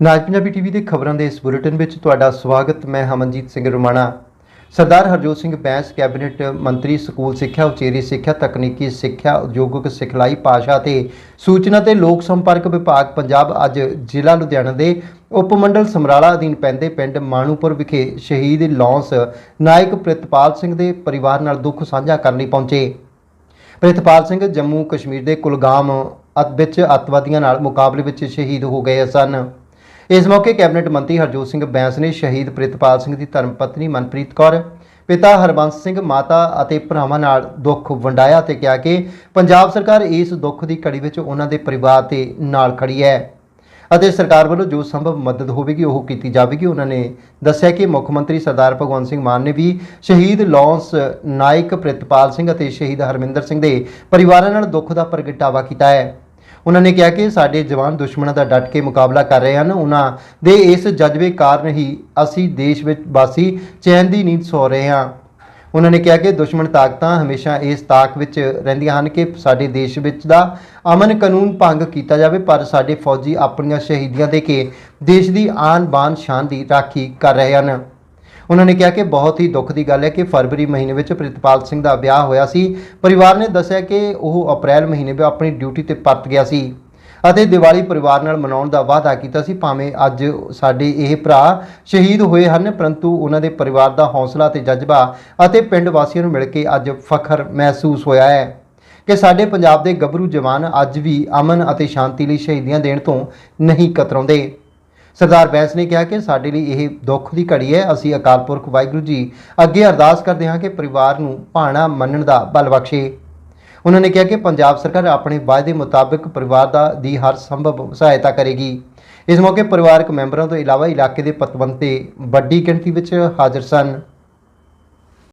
ਨਾਜ Punjabi TV ਦੇ ਖਬਰਾਂ ਦੇ ਇਸ ਬੁਲੇਟਿਨ ਵਿੱਚ ਤੁਹਾਡਾ ਸਵਾਗਤ, ਮੈਂ ਹਮਨਜੀਤ ਸਿੰਘ ਰੁਮਾਣਾ। ਸਰਦਾਰ ਹਰਜੋਤ ਸਿੰਘ ਬੈਂਸ, ਕੈਬਨਿਟ ਮੰਤਰੀ, ਸਕੂਲ ਸਿੱਖਿਆ, ਉਚੇਰੀ ਸਿੱਖਿਆ, ਤਕਨੀਕੀ ਸਿੱਖਿਆ, ਉਦਯੋਗਿਕ ਸਿਖਲਾਈ, ਭਾਸ਼ਾ ਤੇ ਸੂਚਨਾ ਤੇ ਲੋਕ ਸੰਪਰਕ ਵਿਭਾਗ ਪੰਜਾਬ ਅੱਜ ਜ਼ਿਲ੍ਹਾ ਲੁਧਿਆਣਾ ਦੇ ਉਪ ਮੰਡਲ ਸਮਰਾਲਾ ਅਧੀਨ ਪੈਂਦੇ ਪਿੰਡ ਮਾਣੂਪੁਰ ਵਿਖੇ ਸ਼ਹੀਦ ਲੌਂਸ ਨਾਇਕ ਪ੍ਰਿਤਪਾਲ ਸਿੰਘ ਦੇ ਪਰਿਵਾਰ ਨਾਲ ਦੁੱਖ ਸਾਂਝਾ ਕਰਨ ਲਈ ਪਹੁੰਚੇ। ਪ੍ਰਿਤਪਾਲ ਸਿੰਘ ਜੰਮੂ ਕਸ਼ਮੀਰ ਦੇ ਕੁਲਗਾਮ ਅਤ, ਵਿੱਚ ਅੱਤਵਾਦੀਆਂ ਨਾਲ ਮੁਕਾਬਲੇ ਵਿੱਚ ਸ਼ਹੀਦ ਹੋ ਗਏ ਸਨ। ਇਸ ਮੌਕੇ ਕੈਬਨਿਟ ਮੰਤਰੀ ਹਰਜੋਤ ਸਿੰਘ ਬੈਂਸ ਨੇ ਸ਼ਹੀਦ ਪ੍ਰਿਤਪਾਲ ਸਿੰਘ ਦੀ ਧਰਮ ਪਤਨੀ ਮਨਪ੍ਰੀਤ ਕੌਰ, ਪਿਤਾ ਹਰਬੰਸ ਸਿੰਘ ਮਾਤਾ ਅਤੇ ਭਰਾਵਾਂ ਨਾਲ ਦੁੱਖ ਵੰਡਾਇਆ ਤੇ ਕਿਹਾ ਕਿ ਪੰਜਾਬ ਸਰਕਾਰ ਇਸ ਦੁੱਖ ਦੀ ਘੜੀ ਵਿੱਚ ਉਹਨਾਂ ਦੇ ਪਰਿਵਾਰ ਤੇ ਨਾਲ ਖੜੀ ਹੈ ਅਤੇ ਸਰਕਾਰ ਵੱਲੋਂ ਜੋ ਸੰਭਵ ਮਦਦ ਹੋਵੇਗੀ ਉਹ ਕੀਤੀ ਜਾਵੇਗੀ। ਉਹਨਾਂ ਨੇ ਦੱਸਿਆ ਕਿ ਮੁੱਖ ਮੰਤਰੀ ਸਰਦਾਰ ਭਗਵੰਤ ਸਿੰਘ ਮਾਨ ਨੇ ਵੀ ਸ਼ਹੀਦ ਲੌਂਸ ਨਾਇਕ ਪ੍ਰਿਤਪਾਲ ਸਿੰਘ ਅਤੇ ਸ਼ਹੀਦ ਹਰਮਿੰਦਰ ਸਿੰਘ ਦੇ ਪਰਿਵਾਰਾਂ ਨਾਲ ਦੁੱਖ ਦਾ ਪ੍ਰਗਟਾਵਾ ਕੀਤਾ ਹੈ। ਉਹਨਾਂ ਨੇ ਕਿਹਾ ਕਿ ਸਾਡੇ ਜਵਾਨ ਦੁਸ਼ਮਣਾਂ ਦਾ ਡਟ ਕੇ ਮੁਕਾਬਲਾ ਕਰ ਰਹੇ ਹਨ। ਉਹਨਾਂ ਦੇ ਇਸ ਜਜ਼ਬੇ ਕਾਰਨ ਹੀ ਅਸੀਂ ਦੇਸ਼ ਵਿੱਚ ਵਾਸੀ ਚੈਨ ਦੀ ਨੀਂਦ ਸੌ ਰਹੇ ਹਾਂ। ਉਹਨਾਂ ਨੇ ਕਿਹਾ ਕਿ ਦੁਸ਼ਮਣ ਤਾਕਤਾਂ ਹਮੇਸ਼ਾ ਇਸ ਤਾਕ ਵਿੱਚ ਰਹਿੰਦੀਆਂ ਹਨ ਕਿ ਸਾਡੇ ਦੇਸ਼ ਵਿੱਚ ਦਾ ਅਮਨ ਕਾਨੂੰਨ ਭੰਗ ਕੀਤਾ ਜਾਵੇ, ਪਰ ਸਾਡੇ ਫੌਜੀ ਆਪਣੀਆਂ ਸ਼ਹੀਦੀਆਂ ਦੇ ਕੇ ਦੇਸ਼ ਦੀ ਆਨ ਬਾਨ ਸ਼ਾਨ ਦੀ ਰਾਖੀ ਕਰ ਰਹੇ ਹਨ। ਉਹਨਾਂ ਨੇ ਕਿਹਾ ਕਿ ਬਹੁਤ ਹੀ ਦੁੱਖ ਦੀ ਗੱਲ ਹੈ ਕਿ ਫਰਵਰੀ ਮਹੀਨੇ ਵਿੱਚ ਪ੍ਰਿਤਪਾਲ ਸਿੰਘ ਦਾ ਵਿਆਹ ਹੋਇਆ ਸੀ। ਪਰਿਵਾਰ ਨੇ ਦੱਸਿਆ ਕਿ ਉਹ ਅਪ੍ਰੈਲ ਮਹੀਨੇ ਵਿੱਚ ਆਪਣੀ ਡਿਊਟੀ ਤੇ ਪਰਤ ਗਿਆ ਸੀ ਅਤੇ ਦੀਵਾਲੀ ਪਰਿਵਾਰ ਨਾਲ ਮਨਾਉਣ ਦਾ ਵਾਅਦਾ ਕੀਤਾ ਸੀ। ਭਾਵੇਂ ਅੱਜ ਸਾਡੇ ਇਹ ਭਰਾ ਸ਼ਹੀਦ ਹੋਏ ਹਨ, ਪਰੰਤੂ ਉਹਨਾਂ ਦੇ ਪਰਿਵਾਰ ਦਾ ਹੌਸਲਾ ਤੇ ਜਜ਼ਬਾ ਅਤੇ ਪਿੰਡ ਵਾਸੀਆਂ ਨੂੰ ਮਿਲ ਕੇ ਅੱਜ ਫਖਰ ਮਹਿਸੂਸ ਹੋਇਆ ਹੈ ਕਿ ਸਾਡੇ ਪੰਜਾਬ ਦੇ ਗੱਭਰੂ ਜਵਾਨ ਅੱਜ ਵੀ ਅਮਨ ਅਤੇ ਸ਼ਾਂਤੀ ਲਈ ਸ਼ਹੀਦੀਆਂ ਦੇਣ ਤੋਂ ਨਹੀਂ ਕਤਰਾਉਂਦੇ। ਸਰਦਾਰ ਬੈਂਸ ਨੇ ਕਿਹਾ ਕਿ ਸਾਡੇ ਲਈ ਇਹ ਦੁੱਖ ਦੀ ਘੜੀ ਹੈ। ਅਸੀਂ ਅਕਾਲ ਪੁਰਖ ਵਾਹਿਗੁਰੂ ਜੀ ਅੱਗੇ ਅਰਦਾਸ ਕਰਦੇ ਹਾਂ ਕਿ ਪਰਿਵਾਰ ਨੂੰ ਭਾਣਾ ਮੰਨਣ ਦਾ ਬਲ ਬਖਸ਼ੇ। ਉਹਨਾਂ ਨੇ ਕਿਹਾ ਕਿ ਪੰਜਾਬ ਸਰਕਾਰ ਆਪਣੇ ਵਾਅਦੇ ਮੁਤਾਬਕ ਪਰਿਵਾਰ ਦਾ ਦੀ ਹਰ ਸੰਭਵ ਸਹਾਇਤਾ ਕਰੇਗੀ। ਇਸ ਮੌਕੇ ਪਰਿਵਾਰਕ ਮੈਂਬਰਾਂ ਤੋਂ ਇਲਾਵਾ ਇਲਾਕੇ ਦੇ ਪਤਵੰਤੇ ਵੱਡੀ ਗਿਣਤੀ ਵਿੱਚ ਹਾਜ਼ਰ ਸਨ।